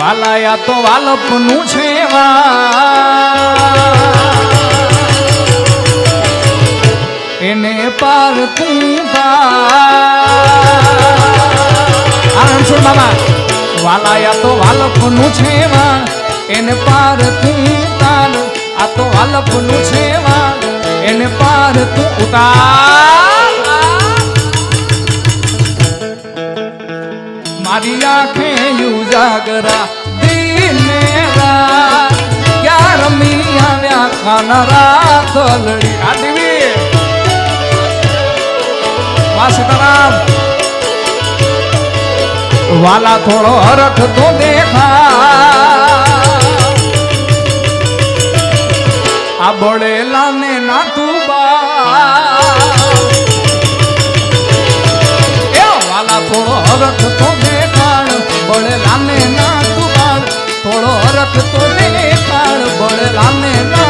વાલાયા તો વાલપનું છે એને પાર તું આનંદ સુર મામા. વાલાયા તો વાલપનું છે એને પાર તું તાર આ તો વાલપનું છે એને પાર તું ઉતાર મારી આંખે યુ દિને કાનરા તલડી આ દેવી વાહ સીતારામ. વાલા થોડો હરખ તો દેખા આ બળેલા ને નાતું બા એ વાલા થોડો હરખ તો દેખાડ બળેલા ને હરખ તો ને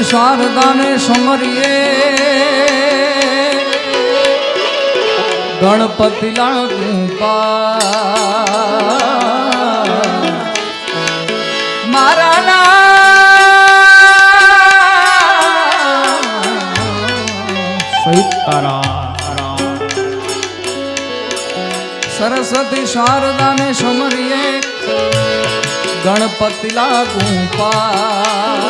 સરસ્વતી શારદાને સમરીએ ગણપતિ મારા સરસ્વતી શારદાને સમરીએ ગણપતિ લાગુ પાર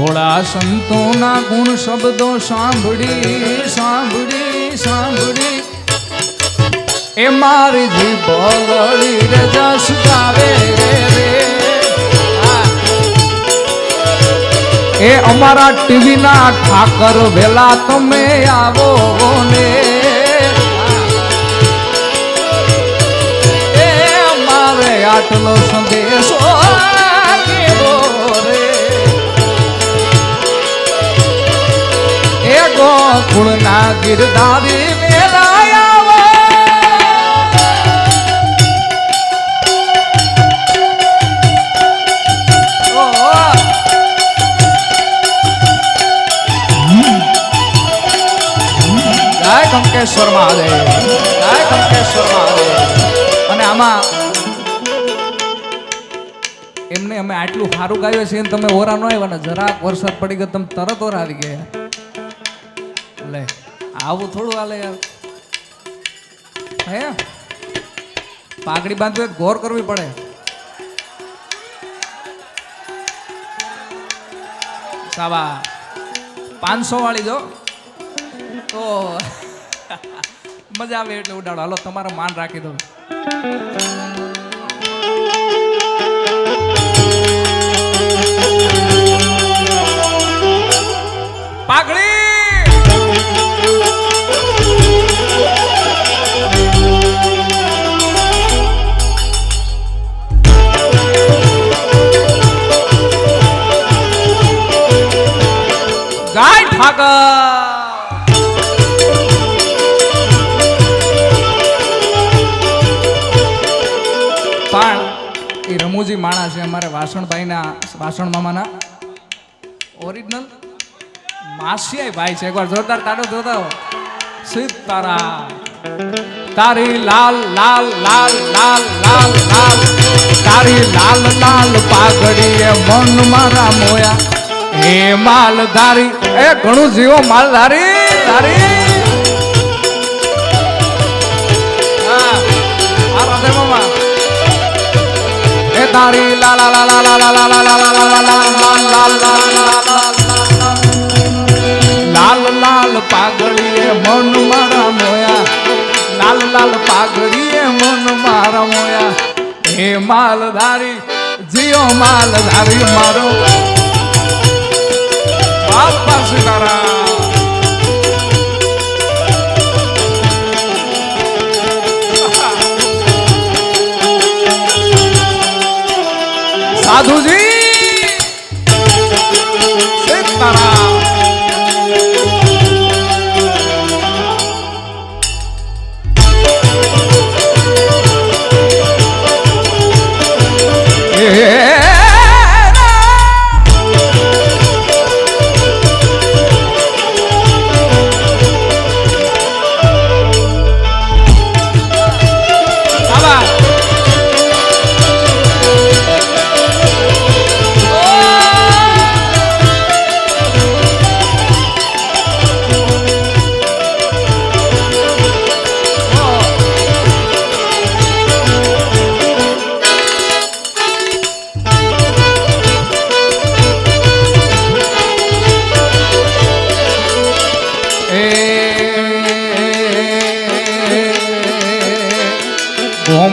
ભોળા સંતોના ગુણ શબ્દો સાંભળી સાંભળી સાંભળી. એ મારી જીભ બગડી રે જસ ગાવે રે. એ અમારા ટીવી ના ઠાકર વેલા તમે આવો ને. મારે આટલો સંદેશો એ ગોકુળના ગિરધારી મેળાયા કંકેશ્વર મહાદેવ, જય કંકેશ્વર અને આમાં એમને અમે આટલું સારું ગાયું છે તમે ઓરા ન આવ્યા ને જરાક વરસાદ પડી ગયો તમે તરત ઓરા આવી ગયા. લે આવું થોડું હાલે યાર. હે? પાઘડી બાંધવી ગોર કરવી પડે. સાવા પાંચસો વાળી જો. તો મજા આવે એટલે ઉડાડો. હાલો, તમારો માન રાખી દો પાઘડી! પણ એ રમૂજી માણસ છે અમારે વાસણભાઈના, વાસણ મામાના. ઓરિજિનલ માસિયાઈ ભાઈ છે. એકવાર જોરદાર તાડો જોતા હો સીતારામ. તારી લાલ લાલ લાલ લાલ લાલ લાલ. તારી લાલ લાલ પાઘડી એ મન મારા મોયા. હે માલધારી એ ઘણું જીવો માલધારી ધારી તારી લાલા લાલા લાલા લાલા લાલા લાલા લાલ લાલ લાલ પાઘડીએ મન મારા મોયા લાલ લાલ પાઘડીએ મન મારા મોયા હે માલધારી જીઓ માલધારી મારો બાપા સીતારામ સાધુજી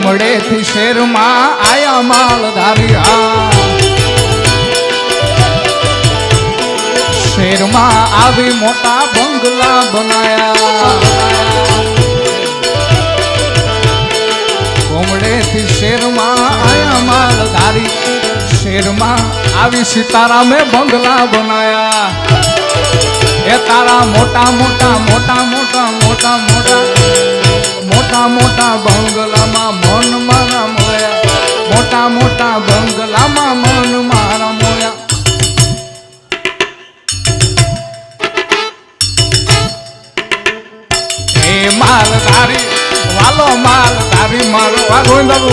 ગોમડે થી શેરમાં આયા માલધારિયા શેરમાં આવી મોટા બંગલા બનાયા ગોમડે થી શેરમાં આયા માલધારી શેરમાં આવી સીતારામે બંગલા બનાયા એ તારા મોટા મોટા મોટા મોટા મોટા મોટા મોટા મોટા બંગલામાં મન મારા મોયા મોટા મોટા બંગલામાં મન મારા મોયા. એ માલધારી વાલો માલધારી મારો આ ગોવિંદ બાબુ.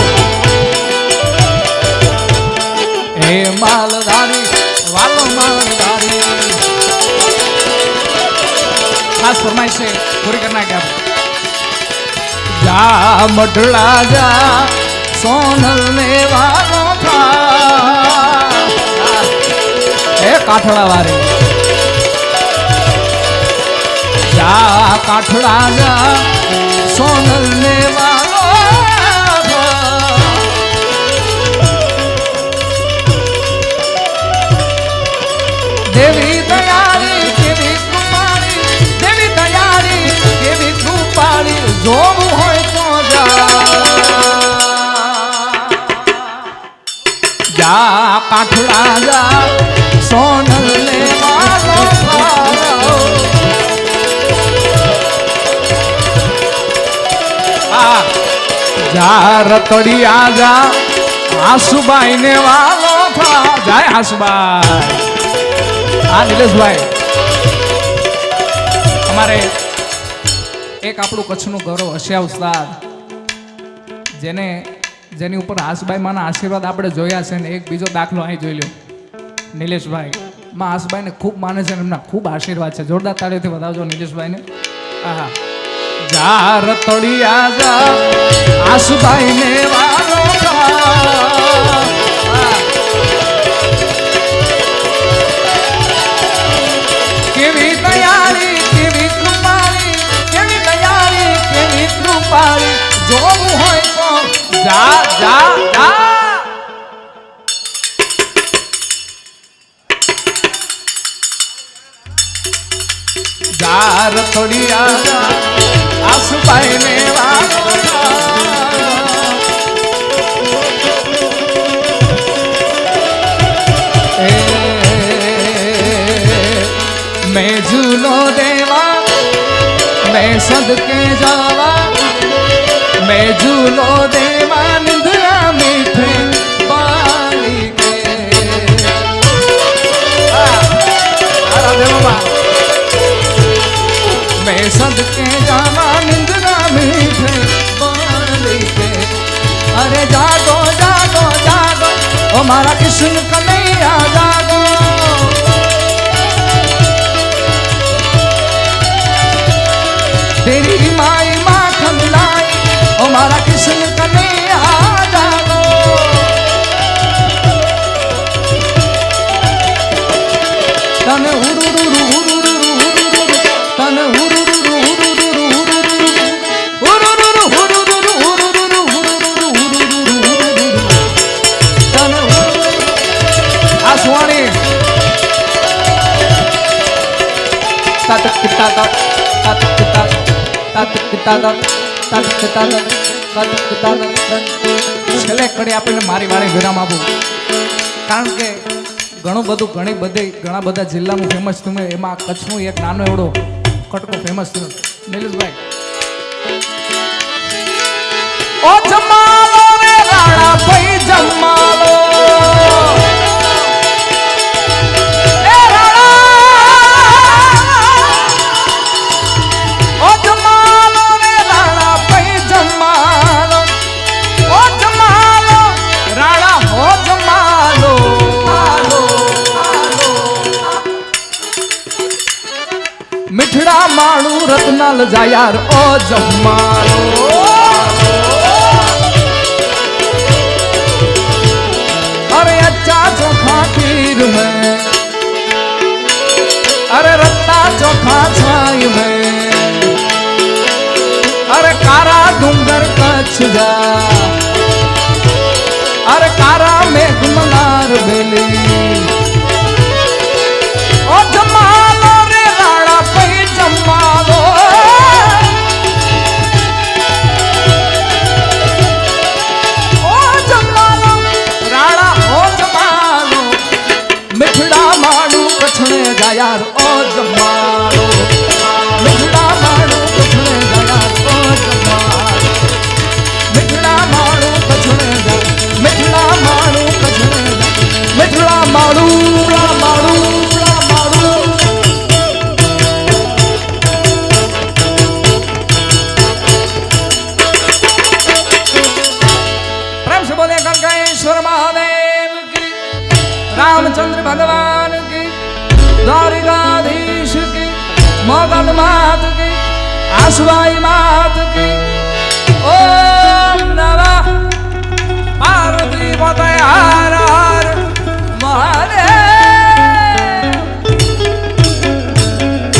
માલ તારી, વાલો માલધારી ખાસ ફરમાઈશ છે પૂરી કરી નાખે આપણે જા મઢડા જા સોનલ ને થા એ કાઠડા વારી જા કાઠડા જા સોનલ ને વાલો દેવી કાઠડા જા સોનલ ને. આ જા રતડિયા જા આસુબાઈ ને જાય આસુબાઈ આ નિલેશભાઈ. અમારે એક આપણું કચ્છનું ગૌરવ હસ્યા ઉસ્તાદ. જેને જેની ઉપર હાસભાઈ માના આશીર્વાદ આપણે જોયા છે ને એક બીજો દાખલો અહીં જોઈ લો નિલેશભાઈ. માં હાસભાઈને ખૂબ માને છે એમના ખૂબ આશીર્વાદ છે. જોરદાર તાળીઓથી વધાવજો નિલેશભાઈને. આહા. જા રતડિયા જા. આસુભાઈને વાલો જા. જા જા જા. યાર થોડિયા આસુભાઈ ને મેં જૂનો દેવા મેં સદકે જવા. में झूलो देवानंद मीठे बाली के। मीठे बाली के। अरे जागो जागो जागो। ओ मारा कृष्ण कले છેલ્લે કડી આપણને મારી વાળે વિરામ આપો કારણ કે ઘણું બધું ઘણી બધી ઘણા બધા જિલ્લાનું ફેમસ થયું એમાં કચ્છનું એક નાનો એવડો કટકો ફેમસ થયો નિલેશભાઈ ઓ જમાલો રે રાણા ભાઈ જમાલો જમમાણું રતનાલ જાયાર, ઓ જમમાણું અરે અચ્છા ચોખા ખીર મેં અરે રત્તા ચોખા છાય મેં અરે કારા ડુંગર કચ્છ જા. અરે કારા મેઘ મનાર બેલી. મોગલ માત કી આસવાઈ માત કી